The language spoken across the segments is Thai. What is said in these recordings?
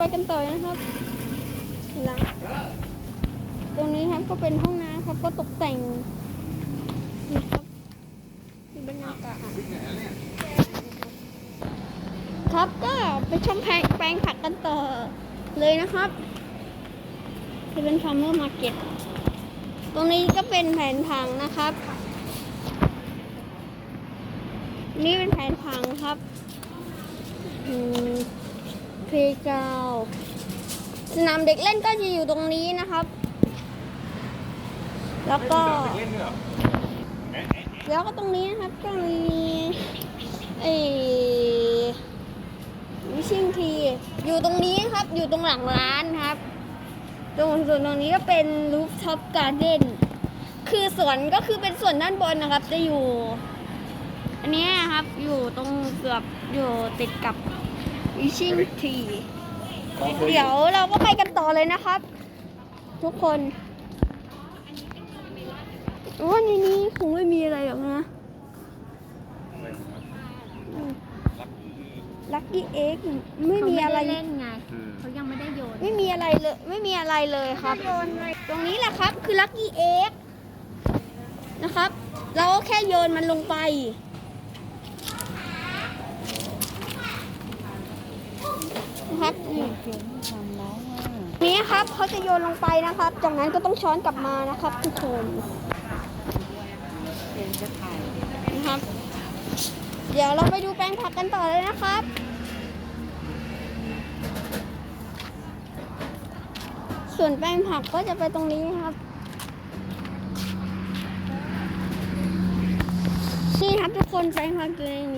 ไปกันต่อนะครับหลังตรงนี้ครับก็เป็นห้องน้ำครับ ก็ตกแต่งนะครับมีบรรยากาศครับก็ไปชมแปลงแปลงผักกันต่อเลยนะครับจะเป็นฟาร์มเมอร์มาร์เก็ตตรงนี้ก็เป็นแผนผังนะครับ นี่เป็นแผนผังครับอืม เพลกาว์สนามเด็กเล่นก็จะอยู่ตรงนี้นะครับ แล้วก็ เล่นด้วยเหรอแล้วก็ตรงนี้นะครับก็มีไอ้วิชิงทีอยู่ตรงนี้ครับ อยู่ตรงหลังร้านครับ ตรงส่วนตรงนี้ก็เป็นรูฟท็อปการ์เด้นคือสวนก็คือเป็นส่วนด้านบนนะครับ จะอยู่ อันเนี้ยครับอยู่ตรงเกือบอยู่ติดกับ วิชิงทีเดี๋ยวเราก็ไปกันต่อเลยนะครับ ทุกคนว่าในนี้คงไม่มีอะไรหรอกนะลักกี้เอ็กไม่มีอะไรเขาด้เล่นไงเขายังไม่ได้โยนไม่มีอะไรเลย ไม่มีอะไรเลยครับ ตรงนี้แหละครับคือลักกี้เอ็กนะครับ เราก็แค่โยนมันลงไป นะครับนี่นี่ครับเขาจะโยนลงไปนะครับ จากนั้นก็ต้องช้อนกลับมานะครับ ทุกคนนะครับ เดี๋ยวเราไปดูแปลงผักกันต่อเลยนะครับส่วนแปลงผักก็จะไปตรงนี้ครับ นี่ครับทุกคนแปลงผักอยู่ในนี้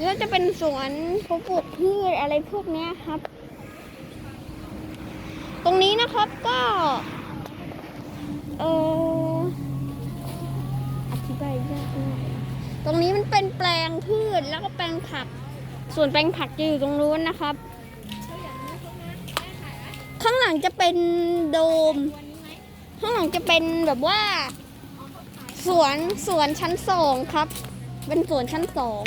แล้วจะเป็นสวนเขาปลูกพืชอะไรพวกนี้ครับ ตรงนี้นะครับก็เอออธิบายยากมากตรงนี้มันเป็นแปลงพืชแล้วก็แปลงผัก ส่วนแปลงผักจะอยู่ตรงนู้นนะครับ ข้างหลังจะเป็นโดม ข้างหลังจะเป็นแบบว่า สวนสวนชั้นสองครับ เป็นสวนชั้นสอง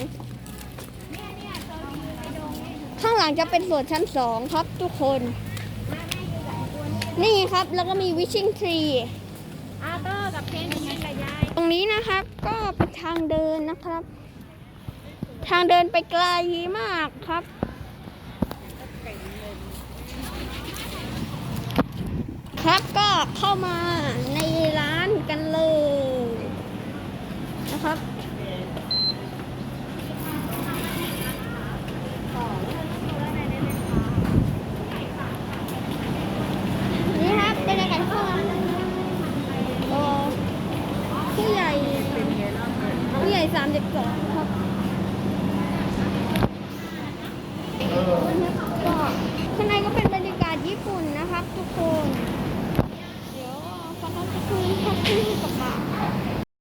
ข้างหลังจะเป็นสวนชั้นสองครับทุกคน นี่ครับแล้วก็มีวิชิงทรีอาเตอร์กับเพนเป็นไงกับยายตรงนี้นะครับก็เป็นทางเดินนะครับ ทางเดินไปไกลมากครับ ครับก็เข้ามาในร้านกันเลยนะครับ นี่ครับเป็นอะไรกันข้างหลังโอ้ผู้ใหญ่ผู้ใหญ่ สามสิบสองครับก็ข้างในก็เป็นบรร